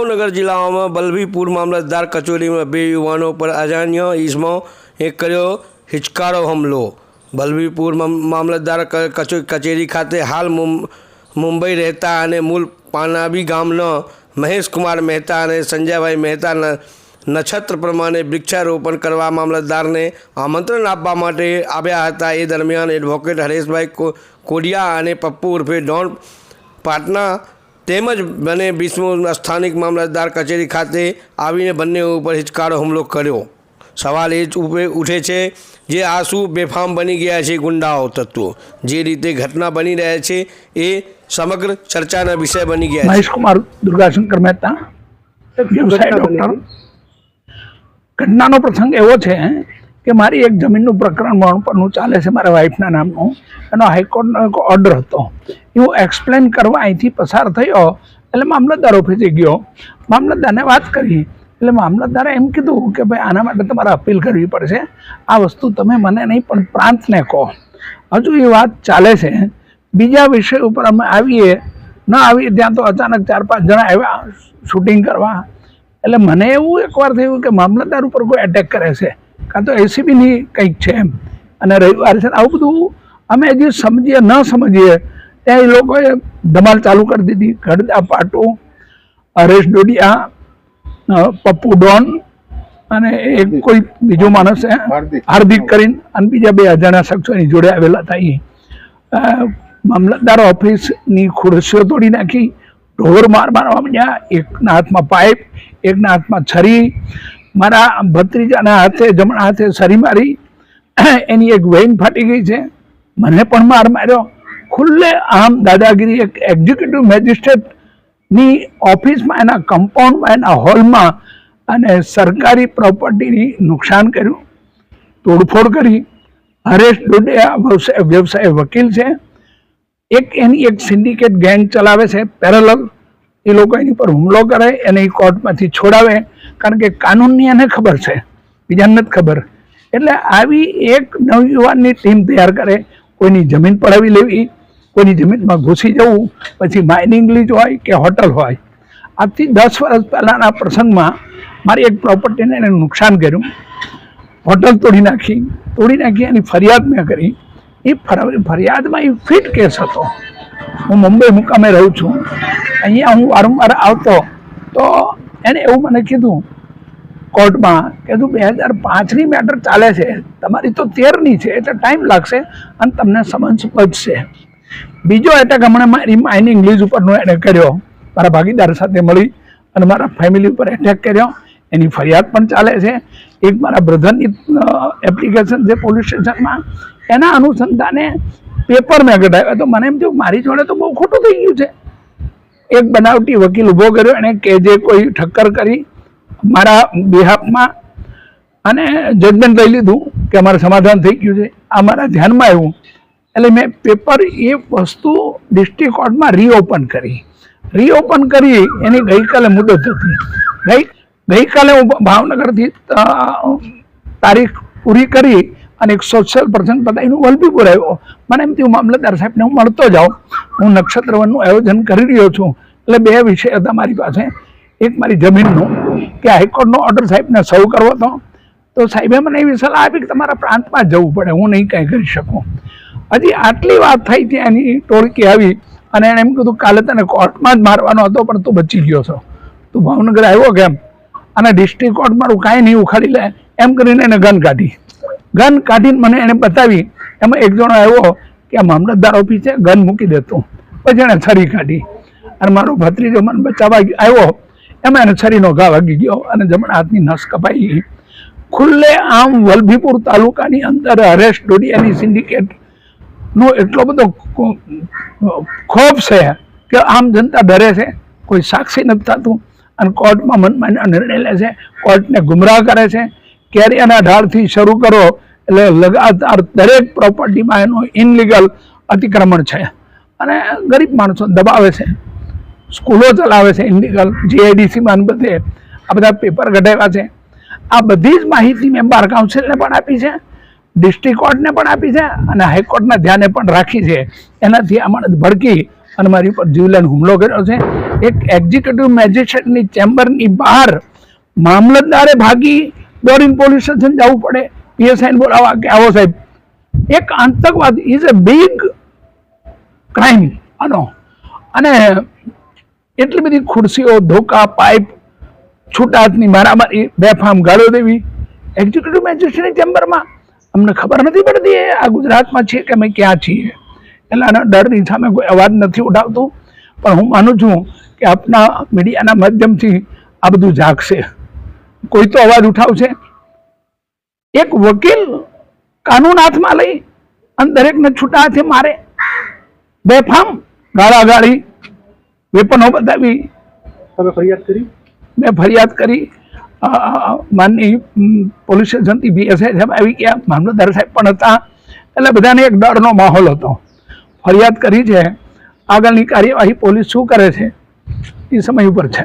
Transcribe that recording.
ભાવનગર જિલ્લામાં બલભીપુર મામલતદાર કચેરીમાં બે યુવાનો પર અજાણ્ય ઈસમો એક કર્યો હિચકારો હુમલો. બલભીપુર મામલતદાર કચેરી ખાતે હાલ મુંબઈ રહેતા અને મૂળ પાનાબી ગામના મહેશકુમાર મહેતા અને સંજયભાઈ મહેતા નક્ષત્ર પ્રમાણે વૃક્ષારોપણ કરવા મામલતદારને આમંત્રણ આપવા માટે આવ્યા હતા. એ દરમિયાન એડવોકેટ હરેશભાઈ કોડિયા અને પપ્પુ ઉર્ફે ડોન પાટના તેમજ બંને બિસ્મુ સ્થાનિક મામલતદાર કચેરી ખાતે આવીને બંને ઉપર હિચકારો હુમલો કર્યો. સવાલ એ જ ઉઠે છે જે આ શું બેફામ બની ગયા છે ગુંડાઓ તત્વો. જે રીતે ઘટના બની રહ્યા છે એ સમગ્ર ચર્ચાના વિષય બની ગયા છે. મહેશ કુમાર દુર્ગાશંકર મહેતા વ્યવસાય ડોક્ટર ઘટનાનો પ્રસંગ એવો છે કે મારી એક જમીનનું પ્રકરણ મરણ પરનું ચાલે છે મારા વાઈફના નામનું. એનો હાઈકોર્ટનો એક ઓર્ડર હતો. એ હું એક્સપ્લેન કરવા અહીંથી પસાર થયો, એટલે મામલતદાર ઓફિસે ગયો. મામલતદારને વાત કરી, એટલે મામલતદારે એમ કીધું કે ભાઈ, આના માટે તમારે અપીલ કરવી પડશે. આ વસ્તુ તમે મને નહીં, પણ પ્રાંતને કહો. હજુ એ વાત ચાલે છે. બીજા વિષય ઉપર અમે આવીએ. ન આવીએ ત્યાં તો અચાનક ચાર પાંચ જણા આવ્યા શૂટિંગ કરવા. એટલે મને એવું એકવાર થયું કે મામલતદાર ઉપર કોઈ એટેક કરે છે. કાં તો એસીબીની કંઈક છે એમ. અને રવિવાર છે આવું બધું અમે હજી સમજીએ ન સમજીએ ત્યાં એ લોકોએ ધમાલ ચાલુ કરી દીધી. ગઢદા પાટો હરેશ ડોડિયા પપ્પુ ડોન અને એક કોઈ બીજો માણસ હાર્દિક. કરીને અને બીજા બે અજાણ્યા શખ્સો એની જોડે આવેલા હતા એ મામલતદાર ઓફિસની ખુરશીઓ તોડી નાખી ઢોર માર મારવા માંડ્યા એકના હાથમાં પાઇપ એકના હાથમાં છરી મારા ભત્રીજાના હાથે, જમણા હાથે સરી મારી, એની એક વેઇન ફાટી ગઈ છે. મને પણ માર માર્યો. ખુલ્લે આમ દાદાગીરી એક એક્ઝિક્યુટિવ મેજિસ્ટ્રેટની ઓફિસમાં એના કમ્પાઉન્ડમાં એના હોલમાં અને સરકારી પ્રોપર્ટીની નુકસાન કર્યું. તોડફોડ કરી. હરેશ ડોડિયા વ્યવસાય વકીલ છે. એક એની એક સિન્ડિકેટ ગેંગ ચલાવે છે પેરેલલ એ લોકો એની પર હુમલો કરે, એને એ કોર્ટમાંથી છોડાવે. કારણ કે કાનૂનની એને ખબર છે. બીજાને નથી ખબર. એટલે આવી એક નવયુવાનની ટીમ તૈયાર કરે, કોઈની જમીન પડાવી લેવી, કોઈની જમીનમાં ઘૂસી જવું, પછી માઇનિંગ લીજ હોય કે હોટલ હોય. આજથી દસ વર્ષ પહેલાંના પ્રસંગમાં મારી એક પ્રોપર્ટીને એને નુકસાન કર્યું. હોટલ તોડી નાખી. તોડી નાખી, એની ફરિયાદ મેં કરી. એ ફર- ફરિયાદમાં એ ફિટ કેસ હતો. હું મુંબઈ મુકામે રહું છું. અહીંયા હું વારંવાર આવતો, તો એને એવું મને કીધું, કોર્ટમાં કીધું બે હજાર પાંચની મેટર ચાલે છે, તમારી તો તેરની છે, એટલે ટાઈમ લાગશે અને તમને સમન્સ બચશે બીજો એટેક હમણાં મારી માઇનિંગ લીઝ ઉપરનો એણે કર્યો. મારા ભાગીદાર સાથે મળી અને મારા ફેમિલી ઉપર એટેક કર્યો. એની ફરિયાદ પણ ચાલે છે. એક મારા બ્રધરની એપ્લિકેશન છે પોલીસ સ્ટેશનમાં એના અનુસંધાને પેપર મેં કઢાવ્યો. તો મને એમ થયું, મારી જોડે તો બહુ ખોટું થઈ ગયું છે. એક બનાવટી વકીલ ઊભો કર્યો એણે કે જે કોઈ ઠક્કર કરી મારા બિહાફમાં અને જજમેન્ટ લઈ લીધું કે અમારે સમાધાન થઈ ગયું છે. આ મારા ધ્યાનમાં આવ્યું. એટલે મેં પેપર એ વસ્તુ ડિસ્ટ્રિક્ટ કોર્ટમાં રીઓપન કરી. રીઓપન કરી એની ગઈકાલે મુદત હતી. ગઈ, ગઈકાલે હું ભાવનગરથી તારીખ પૂરી કરી અને એક સોશિયલ પ્રસંગ પતાવીને વલભીપુર આવ્યો. મને એમ થયું, મામલતદાર સાહેબને હું મળતો જાઉં. હું નક્ષત્રવનનું આયોજન કરી રહ્યો છું. એટલે બે વિષય હતા મારી પાસે. એક મારી જમીનનું, કે હાઈકોર્ટનો ઓર્ડર સાહેબને સર્વ કરવો હતો. તો સાહેબે મને એવી સલાહ આપી કે તમારા પ્રાંતમાં જવું પડે, હું નહીં કાંઈ કરી શકું. હજી આટલી વાત થઈ ત્યાં એની ટોળકી આવી અને એણે એમ કીધું, કાલે તને કોર્ટમાં જ મારવાનો હતો, પણ તું બચી ગયો છો. તું ભાવનગર આવ્યો કેમ? અને ડિસ્ટ્રિક્ટ કોર્ટ મારું કાંઈ નહીં ઉખાડી લે. એમ કરીને એને ગન કાઢી. ગન કાઢીને મને એને બતાવી. એમાં એક જણો આવ્યો કે આ મામલતદાર ઓફિસે ગન મૂકી દેતું પછી એણે છરી કાઢી. અને મારો ભત્રીજો મને બચાવવા આવ્યો. એમાં એને છરીનો ઘા વાગી ગયો અને જમણા હાથની નસ કપાઈ. ગઈ ખુલ્લે આમ વલભીપુર તાલુકાની અંદર હરેશ ડોડિયાની સિન્ડિકેટનો એટલો બધો ખોફ છે કે આમ જનતા ડરે છે, કોઈ સાક્ષી નથી થતું. અને કોર્ટમાં મનમાં નિર્ણય લે છે, કોર્ટને ગુમરાહ કરે છે. કેરિયાના ઢાળથી શરૂ કરો એટલે લગાતાર દરેક પ્રોપર્ટીમાં એનું ઇનલીગલ અતિક્રમણ છે. અને ગરીબ માણસો દબાવે છે. સ્કૂલો ચલાવે છે ઇનલીગલ જીઆઈડીસીમાં બધે. આ બધા પેપર કઢાવ્યા છે. આ બધી જ માહિતી મેં બાર કાઉન્સિલને પણ આપી છે, ડિસ્ટ્રિક્ટ કોર્ટને પણ આપી છે અને હાઈકોર્ટના ધ્યાને પણ રાખી છે. એનાથી આ માણસ ભડકી અને મારી ઉપર જીવલેન હુમલો કર્યો છે. એક એક્ઝિક્યુટિવ મેજિસ્ટ્રેટની ચેમ્બરની બહાર મામલતદારે ભાગી દોડીને પોલીસ સ્ટેશન જવું પડે. પીએસઆઈને બોલાવવા કે આવો સાહેબ. એક આતંકવાદ ઇઝ અ બિગ ક્રાઇમ આનો. અને એટલી બધી ખુરશીઓ, ધોકા, પાઇપ છૂટા હાથની મારામારી, બેફામ ગાળો દેવી એક્ઝિક્યુટિવ મેજિસ્ટ્રેટની ચેમ્બરમાં. અમને ખબર નથી પડતી એ આ ગુજરાતમાં છે કે અમે ક્યાં છીએ. એટલે આના ડરની સામે કોઈ અવાજ નથી ઉઠાવતું. પણ હું માનું છું કે આપના મીડિયાના માધ્યમથી આ બધું જાગશે. કોઈ તો અવાજ ઉઠાવશે. એક વકીલ કાનૂન હાથમાં લઈ અને દરેકને છૂટા હાથે મારે. બેફામ ગાળાગાળી વેપનો બતાવી. તમે ફરિયાદ કરી? મેં ફરિયાદ કરી. માનની પોલીસ સ્ટેશનથી બીએસઆઈ સાહેબ આવી ગયા. મામલતદાર સાહેબ પણ હતા. એટલે બધાને એક ડરનો માહોલ હતો. ફરિયાદ કરી છે. આગળની કાર્યવાહી પોલીસ શું કરે છે? એ સમય ઉપર છે.